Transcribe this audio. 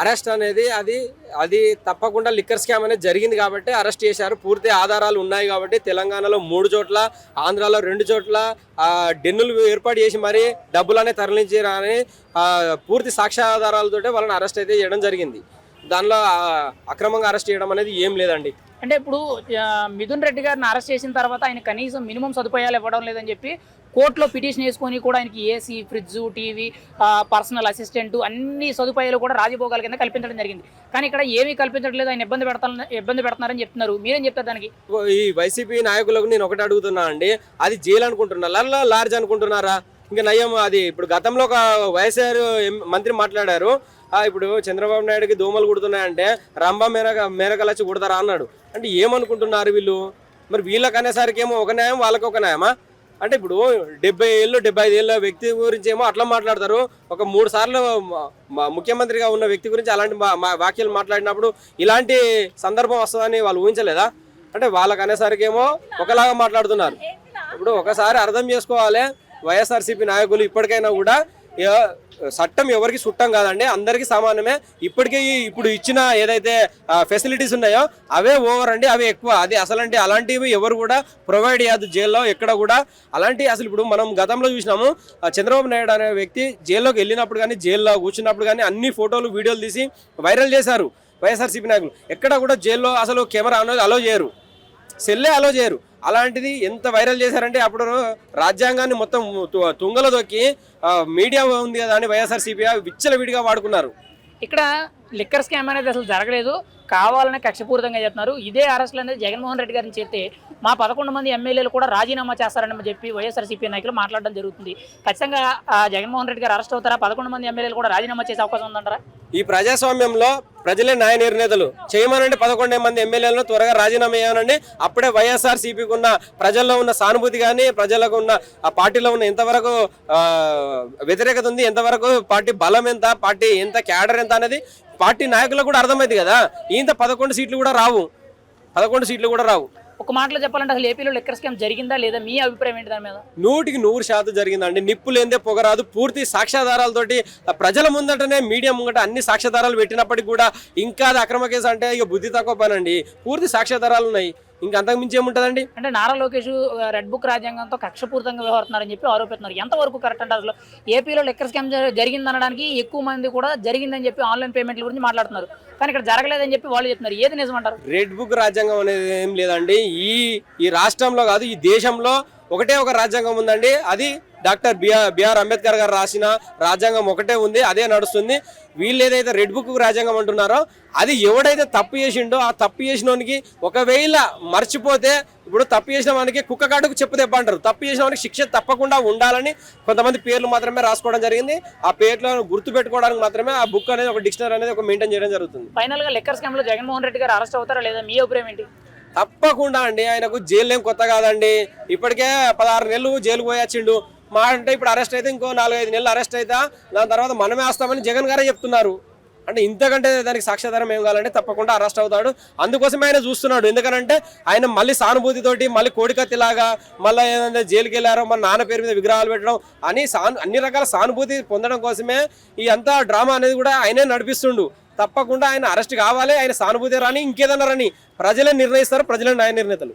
Arrest అనేది అది అది తప్పకుండా లిక్కర్ స్కామ్ అనేది జరిగింది కాబట్టి అరెస్ట్ చేశారు. పూర్తి ఆధారాలు ఉన్నాయి కాబట్టి తెలంగాణలో మూడు చోట్ల ఆంధ్రాలో రెండు చోట్ల డెన్నులు ఏర్పాటు చేసి మరీ డబ్బులనే తరలించారని పూర్తి సాక్ష్యాధారాలతోటే వాళ్ళని అరెస్ట్ అయితే చేయడం జరిగింది. దానిలో అక్రమంగా అరెస్ట్ చేయడం అనేది ఏం లేదండి. అంటే ఇప్పుడు మిథున్ రెడ్డి గారిని అరెస్ట్ చేసిన తర్వాత ఆయన కనీసం మినిమం సదుపాయాలు ఇవ్వడం లేదని చెప్పి కోర్టులో పిటిషన్ వేసుకొని కూడా ఆయనకి AC fridge TV personal assistant అన్ని సదుపాయాలు కూడా రాజభోగాల కింద కల్పించడం జరిగింది. కానీ ఇక్కడ ఏమీ కల్పించట్లేదు ఆయన ఇబ్బంది పెడతా ఇబ్బంది పెడుతున్నారని చెప్తున్నారు. మీరేం చెప్తారు దానికి? ఈ వైసీపీ నాయకులకు నేను ఒకటి అడుగుతున్నా అండి. అది జైలు అనుకుంటున్నారా లార్జ్ అనుకుంటున్నారా? ఇంకా నయం అది ఇప్పుడు గతంలో ఒక వైఎస్ఆర్ మంత్రి మాట్లాడారు. ఇప్పుడు చంద్రబాబు నాయుడుకి దోమలు కుడుతున్నాయంటే రంభ మేరక మేరకలచ్చి కుడతారా అన్నాడు. అంటే ఏమనుకుంటున్నారు వీళ్ళు? మరి వీళ్ళకి అనేసరికి ఏమో ఒక న్యాయం వాళ్ళకి ఒక న్యాయమా? అంటే ఇప్పుడు డెబ్బై ఏళ్ళు డెబ్బై ఐదు ఏళ్ళ వ్యక్తి గురించి ఏమో అట్లా మాట్లాడతారు. ఒక మూడు సార్లు ముఖ్యమంత్రిగా ఉన్న వ్యక్తి గురించి అలాంటి మా- వాక్యాలు మాట్లాడినప్పుడు ఇలాంటి సందర్భం వస్తుందని వాళ్ళు ఊహించలేదా? అంటే వాళ్ళకి అనేసరికి ఏమో ఒకలాగా మాట్లాడుతున్నారు. ఇప్పుడు ఒకసారి అర్థం చేసుకోవాలి. వైఎస్ఆర్సీపీ నాయకులు ఇప్పటికైనా కూడా చట్టం ఎవరికి చుట్టం కాదండి. అందరికీ సమానమే. ఇప్పటికే ఇప్పుడు ఇచ్చిన ఏదైతే ఫెసిలిటీస్ ఉన్నాయో అవే ఓవర్ అండి అవి ఎక్కువ. అది అసలంటే అలాంటివి ఎవరు కూడా ప్రొవైడ్ చేయదు జైల్లో ఎక్కడ కూడా. అలాంటి అసలు ఇప్పుడు మనం గతంలో చూసినాము చంద్రబాబు నాయుడు అనే వ్యక్తి జైల్లోకి వెళ్ళినప్పుడు కానీ జైల్లో కూర్చున్నప్పుడు కానీ అన్ని ఫోటోలు వీడియోలు తీసి వైరల్ చేశారు వైఎస్ఆర్సీపీ నాయకులు. ఎక్కడ కూడా జైల్లో అసలు కెమెరా అనేది అలో చేయరు. సెల్లే అలో చేయరు. అలాంటిది ఎంత వైరల్ చేశారంటే అప్పుడు రాజ్యాంగాన్ని మొత్తం తు- తుంగలో దొక్కి మీడియా ఉంది కదా అని వైఎస్ఆర్సీపీ విచ్చలవిడిగా వాడుకున్నారు. ఇక్కడ లిక్కర్ స్కామ్ అనేది అసలు జరగలేదు. కావాలని కక్షపూరితంగా చెప్తున్నారు. ఇదే అరెస్టులు అనేది జగన్మోహన్ రెడ్డి గారిని చేస్తే మా పదకొండు మంది ఎమ్మెల్యేలు కూడా రాజీనామా చేస్తారని చెప్పి వైఎస్ఆర్సీపీ నాయకులు మాట్లాడడం జరుగుతుంది. ఖచ్చితంగా జగన్మోహన్ రెడ్డి గారు అరెస్ట్ అవుతారా? పదకొండు మంది ఎమ్మెల్యేలు కూడా రాజీనామా చేసే అవకాశం ఉందంటారా? ఈ ప్రజాస్వామ్యంలో ప్రజలే న్యాయ నిర్ణేతలు చేయమనండి పదకొండే మంది ఎమ్మెల్యేలను త్వరగా రాజీనామా చేయమనండి. అప్పుడే వైఎస్ఆర్ సిపికి ఉన్న ప్రజల్లో ఉన్న సానుభూతి కానీ ప్రజలకు ఉన్న ఆ పార్టీలో ఉన్న ఎంతవరకు వ్యతిరేకత ఉంది ఎంతవరకు పార్టీ బలం ఎంత పార్టీ ఎంత క్యాడర్ ఎంత అనేది పార్టీ నాయకులకు కూడా అర్థమైంది కదా. ఇంత పదకొండు సీట్లు కూడా రావు. పదకొండు సీట్లు కూడా రావు. ఒక మాటలో చెప్పాలంటే అసలు ఏపీలో లిక్కర్ స్కామ్ జరిగిందా లేదా మీ అభిప్రాయం ఏంటి దాని మీద? నూటికి నూరు శాతం జరిగిందండి. నిప్పు లేదే పొగరాదు పూర్తి సాక్ష్యాధారాలతోటి ప్రజల ముందటనే మీడియా ముంగట అన్ని సాక్ష్యాధారాలు పెట్టినప్పటికీ కూడా ఇంకా అది అక్రమ కేసు అంటే ఇక బుద్ధి తక్కువ పనండి. పూర్తి సాక్ష్యాధారాలు ఉన్నాయి. ఇంకా అంతకు మించి ఏముంటుందండి? అంటే నారా లోకేష్ రెడ్ బుక్ రాజ్యాంగంతో కక్షపూరితంగా వ్యవహరిస్తున్నారని చెప్పి ఆరోపిస్తున్నారు. ఎంతవరకు కరెక్ట్ అంటే అసలు ఏపీలో లెక్కర్ స్కామ్ జరిగిందనడానికి ఎక్కువ మంది కూడా జరిగిందని చెప్పి ఆన్లైన్ పేమెంట్ల గురించి మాట్లాడుతున్నారు. కానీ ఇక్కడ జరగలేదని చెప్పి వాళ్ళు చెప్తున్నారు. ఏది నిజమంటారు? రెడ్ బుక్ రాజ్యాంగం అనేది ఏం లేదండి. ఈ ఈ రాష్ట్రంలో కాదు ఈ దేశంలో ఒకటే ఒక రాజ్యాంగం ఉందండి. అది డాక్టర్ బిఆర్ బిఆర్ అంబేద్కర్ గారు రాసిన రాజ్యాంగం ఒకటే ఉంది అదే నడుస్తుంది. వీళ్ళు ఏదైతే రెడ్ బుక్ రాజ్యాంగం అంటున్నారో అది ఎవడైతే తప్పు చేసిండో ఆ తప్పు చేసినోనికి ఒకవేళ మర్చిపోతే ఇప్పుడు తప్పు చేసిన వానికి కుక్క కాటుకు చెప్పు అంటారు. తప్పు చేసిన వానికి శిక్ష తప్పకుండా ఉండాలని కొంతమంది పేర్లు మాత్రమే రాసుకోవడం జరిగింది. ఆ పేర్లను గుర్తు పెట్టుకోవడానికి మాత్రమే ఆ బుక్ అనేది ఒక డిక్షనరీ అనేది ఒక మెయింటైన్ చేయడం జరుగుతుంది. ఫైనల్గా లెక్కర్ స్కామ్లో జగన్మోహన్ రెడ్డి గారు అరెస్ట్ అవుతారా లేదా? మీ అభిప్రాయం ఏంటి? తప్పకుండా అండి. ఆయనకు జైలు ఏం కొత్త కాదండి. ఇప్పటికే పదహారు నెలలు జైలుకు పోయొచ్చిండు మా అంటే ఇప్పుడు అరెస్ట్ అయితే ఇంకో నాలుగైదు నెలలు అరెస్ట్ అయితే. దాని తర్వాత మనమే వస్తామని జగన్ గారే చెప్తున్నారు. అంటే ఇంతకంటే దానికి సాక్ష్యాధారం ఏం కావాలంటే తప్పకుండా అరెస్ట్ అవుతాడు. అందుకోసమే ఆయన చూస్తున్నాడు. ఎందుకనంటే ఆయన మళ్ళీ సానుభూతితోటి మళ్ళీ కోడికత్తిలాగా మళ్ళీ ఏదైనా జైలుకి వెళ్ళారో మన నాన్న పేరు మీద విగ్రహాలు పెట్టడం అని సాను అన్ని రకాల సానుభూతి పొందడం కోసమే ఈ అంతా డ్రామా అనేది కూడా ఆయనే నడిపిస్తుండు. తప్పకుండా ఆయన అరెస్ట్ కావాలి ఆయన సానుభూతి రాని ఇంకేదన్నా రాని ప్రజలే నిర్ణయిస్తారు ప్రజలే న్యాయ నిర్ణేతలు.